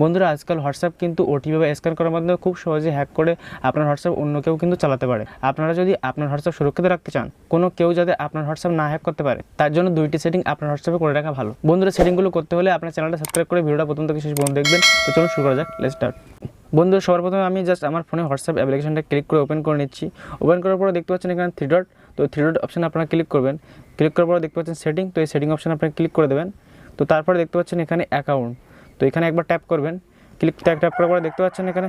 বন্ধুরা, আজকাল হোয়াটসঅ্যাপ কিন্তু ওটিপি বা স্ক্যান করার মাধ্যমে খুব সহজে হ্যাক করে আপনার হোয়াটসঅ্যাপ অন্য কেউ কিন্তু চালাতে পারে। আপনারা যদি আপনার হোয়াটসঅ্যাপ সুরক্ষিত রাখতে চান, কোনো কেউ যাতে আপনার হোয়াটসঅ্যাপ না হ্যাক করতে পারে, তার জন্য দুইটি সেটিং আপনার হোয়াটসঅ্যাপে করে রাখা ভালো। বন্ধুরা, সেটিংগুলো করতে হলে আপনার চ্যানেলটা সাবস্ক্রাইব করে ভিডিওটা প্রথম থেকে শেষ পর্যন্ত দেখবেন। তো চলুন শুরু করা যাক লেট স্টার্ট বন্ধু সবার প্রথমে আমি জাস্ট আমার ফোনে হোয়াটসঅ্যাপ অ্যাপ্লিকেশনটা ক্লিক করে ওপেন করে নিচ্ছি। ওপেন করার পরে দেখতে পাচ্ছেন এখানে থ্রি ডট তো থ্রি ডট অপশানে আপনারা ক্লিক করবেন। ক্লিক করার পরে দেখতে পাচ্ছেন সেটিং তো এই সেটিং অপশানে আপনারা ক্লিক করে দেবেন। তো তারপরে দেখতে পাচ্ছেন এখানে অ্যাকাউন্ট তো এখানে একবার ট্যাপ করবেন। ক্লিক ট্যাপ ট্যাপ করার পরে দেখতে পাচ্ছেন এখানে।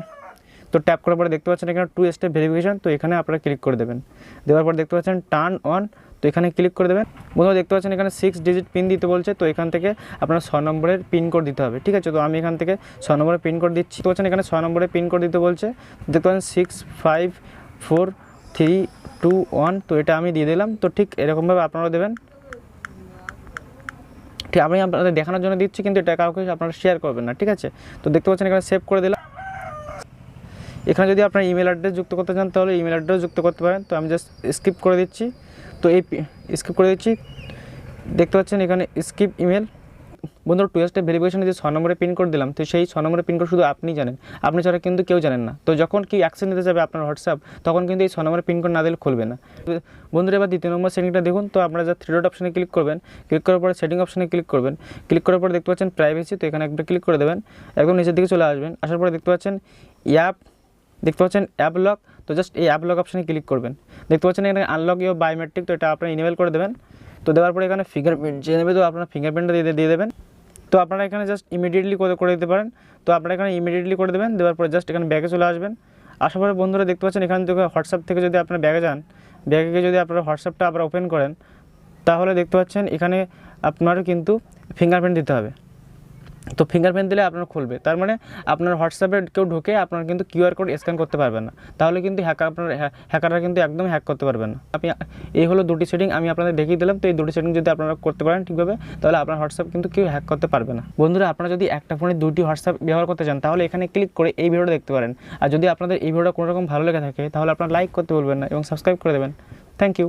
তো ট্যাপ করার পরে দেখতে পাচ্ছেন এখানে টু স্টেপ ভেরিফিকেশন তো এখানে আপনারা ক্লিক করে দেবেন। দেওয়ার পর দেখতে পাচ্ছেন টার্ন অন তো এখানে ক্লিক করে দেবেন। বন্ধুরা দেখতে পাচ্ছেন এখানে সিক্স ডিজিট পিন দিতে বলছে, তো এখান থেকে আপনার ছ নম্বরের পিন কোড দিতে হবে। ঠিক আছে, তো আমি এখান থেকে ছ নম্বরের পিন কোড দিচ্ছি। তো পাচ্ছেন এখানে ছ নম্বরের পিন কোড দিতে বলছে। দেখতে পাচ্ছেন six five four three two one তো এটা আমি দিয়ে দিলাম। তো ঠিক এরকমভাবে আপনারা দেবেন। ঠিক, আমি আপনাদের দেখানোর জন্য দিচ্ছি, কিন্তু এটা কাউকে আপনারা শেয়ার করবেন না, ঠিক আছে? তো দেখতে পাচ্ছেন এখানে সেভ করে দিলাম। এখানে যদি আপনার ইমেল অ্যাড্রেস যুক্ত করতে চান, তাহলে ইমেল অ্যাড্রেস যুক্ত করতে পারেন। তো আমি জাস্ট স্কিপ করে দিচ্ছি। তো এই স্কিপ করে দিচ্ছি। দেখতে পাচ্ছেন এখানে স্কিপ ইমেল বন্ধুরা টু স্টেপ ভেরিফিকেশনে যে ছ নম্বরে পিন কোড দিলাম, তো সেই ছ নম্বরের পিন কোড শুধু আপনি জানেন। আপনি ছাড়া কিন্তু কেউ জানেন না। তো যখন কি অ্যাকশন নিতে যাবে আপনার হোয়াটসঅ্যাপ তখন কিন্তু এই ছ নম্বরের পিন কোড না দিলে খুলবে না। বন্ধুরা, এবার দ্বিতীয় নম্বর সেটিংটা দেখুন। তো আপনারা যা থ্রি ডট অপশানে ক্লিক করবেন ক্লিক করার পরে সেটিং অপশানে ক্লিক করবেন। ক্লিক করার পরে দেখতে পাচ্ছেন প্রাইভেসি তো এখানে একবার ক্লিক করে দেবেন। একদম নিচের দিকে চলে আসবেন। আসার পরে দেখতে পাচ্ছেন অ্যাপ দেখতে পাচ্ছেন অ্যাপ লক তো জাস্ট এই অ্যাপ লক অপশানে ক্লিক করবেন। দেখতে পাচ্ছেন এখানে আনলক ইউ বায়োমেট্রিক তো এটা আপনারা ইনেবল করে দেবেন। তো দেওয়ার পরে এখানে ফিঙ্গারপ্রিন্ট যে নেবে তো আপনার ফিঙ্গারপ্রিন্টটা দিয়ে দিয়ে দেবেন। তো আপনারা এখানে জাস্ট ইমিডিয়েটলি করে করে দিতে পারেন। তো আপনারা এখানে ইমিডিয়েটলি করে দেবেন। দেওয়ার পরে জাস্ট এখানে ব্যাগে চলে আসবেন। আসার পরে বন্ধুরা দেখতে পাচ্ছেন এখান থেকে হোয়াটসঅ্যাপ থেকে যদি আপনার ব্যাগে যান ব্যাগে যদি আপনারা হোয়াটসঅ্যাপটা আবার ওপেন করেন, তাহলে দেখতে পাচ্ছেন এখানে আপনারও কিন্তু ফিঙ্গারপ্রিন্ট দিতে হবে। তো ফিঙ্গারপ্রিন্ট দিলে আপনার খুলবে। তার মানে আপনার হোয়াটসঅ্যাপে কেউ ঢুকে আপনার কিন্তু কিউআর কোড স্ক্যান করতে পারবেন না। তাহলে কিন্তু হ্যাকার আপনার হ্যাকাররা কিন্তু একদম হ্যাক করতে পারবেন না। আপনি, এই হলো দুটি সেটিং আমি আপনাদের দেখিয়ে দিলাম। তো এই দুটি সেটিং যদি আপনারা করতে পারেন ঠিকভাবে, তাহলে আপনার হোয়াটসঅ্যাপ কিন্তু কেউ হ্যাক করতে পারবে না। বন্ধুরা, আপনারা যদি একটা ফোনে দুটি হোয়াটসঅ্যাপ ব্যবহার করতে চান, তাহলে এখানে ক্লিক করে এই ভিডিওটা দেখতে পারেন। আর যদি আপনাদের এই ভিডিওটা কোনো রকম ভালো লেগে থাকে, তাহলে আপনারা লাইক করতে বলবেন না এবং সাবস্ক্রাইব করে দেবেন। Thank you